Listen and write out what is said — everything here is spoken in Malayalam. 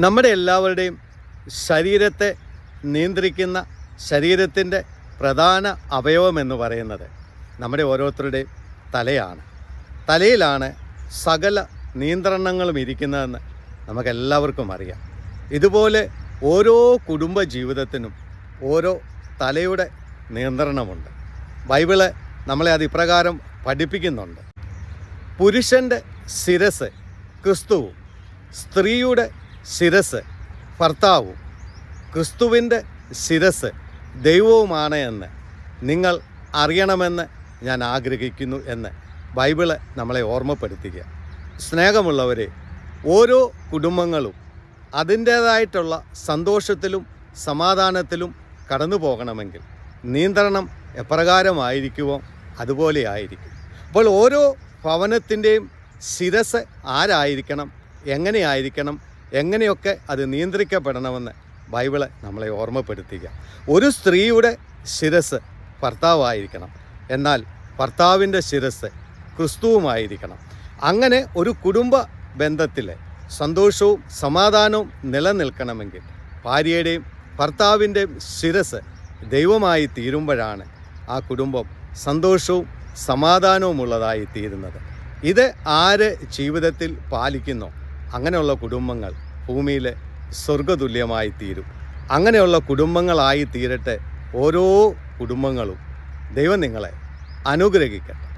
നമ്മുടെ എല്ലാവരുടെയും ശരീരത്തെ നിയന്ത്രിക്കുന്ന ശരീരത്തിന്റെ പ്രധാന അവയവം എന്ന് പറയുന്നത് നമ്മുടെ ഓരോരുത്തരുടെയും തലയാണ്. തലയിലാണ് സകല നിയന്ത്രണങ്ങളും ഇരിക്കുന്നതെന്ന് നമുക്കെല്ലാവർക്കും അറിയാം. ഇതുപോലെ ഓരോ കുടുംബ ജീവിതത്തിനും ഓരോ തലയുടെ നിയന്ത്രണമുണ്ട്. ബൈബിൾ നമ്മളെ അത് ഇപ്രകാരം പഠിപ്പിക്കുന്നുണ്ട്. പുരുഷന്റെ ശിരസ് ക്രിസ്തുവും സ്ത്രീയുടെ ശിരസ് ഭർത്താവും ക്രിസ്തുവിന്റെ ശിരസ് ദൈവവുമാണ് എന്ന് നിങ്ങൾ അറിയണമെന്ന് ഞാൻ ആഗ്രഹിക്കുന്നു എന്ന് ബൈബിൾ നമ്മളെ ഓർമ്മപ്പെടുത്തുക. സ്നേഹമുള്ളവരെ ഓരോ കുടുംബങ്ങളും അതിന്റേതായിട്ടുള്ള സന്തോഷത്തിലും സമാധാനത്തിലും കടന്നു പോകണമെങ്കിൽ നിയന്ത്രണം എപ്രകാരമായിരിക്കുമോ അതുപോലെ ആയിരിക്കും. അപ്പോൾ ഓരോ ഭവനത്തിന്റെയും ശിരസ് ആരായിരിക്കണം എങ്ങനെയായിരിക്കണം എങ്ങനെയൊക്കെ അത് നിയന്ത്രിക്കപ്പെടണമെന്ന് ബൈബിൾ നമ്മളെ ഓർമ്മപ്പെടുത്തുക. ഒരു സ്ത്രീയുടെ ശിരസ് ഭർത്താവായിരിക്കണം. എന്നാൽ ഭർത്താവിന്റെ ശിരസ് ക്രിസ്തുവുമായിരിക്കണം. അങ്ങനെ ഒരു കുടുംബ ബന്ധത്തിൽ സന്തോഷവും സമാധാനവും നിലനിൽക്കണമെങ്കിൽ ഭാര്യയുടെയും ഭർത്താവിന്റെയും ശിരസ് ദൈവമായി തീരുമ്പോഴാണ് ആ കുടുംബം സന്തോഷവും സമാധാനവുമുള്ളതായി തീരുന്നത്. ഇത് ആര് ജീവിതത്തിൽ പാലിക്കുന്നോ? അങ്ങനെയുള്ള കുടുംബങ്ങൾ ഭൂമിയിലെ സ്വർഗതുല്യമായി തീരും അങ്ങനെയുള്ള കുടുംബങ്ങളായി തീരട്ടെ ഓരോ കുടുംബങ്ങളും ദൈവം നിങ്ങളെ അനുഗ്രഹിക്കട്ടെ.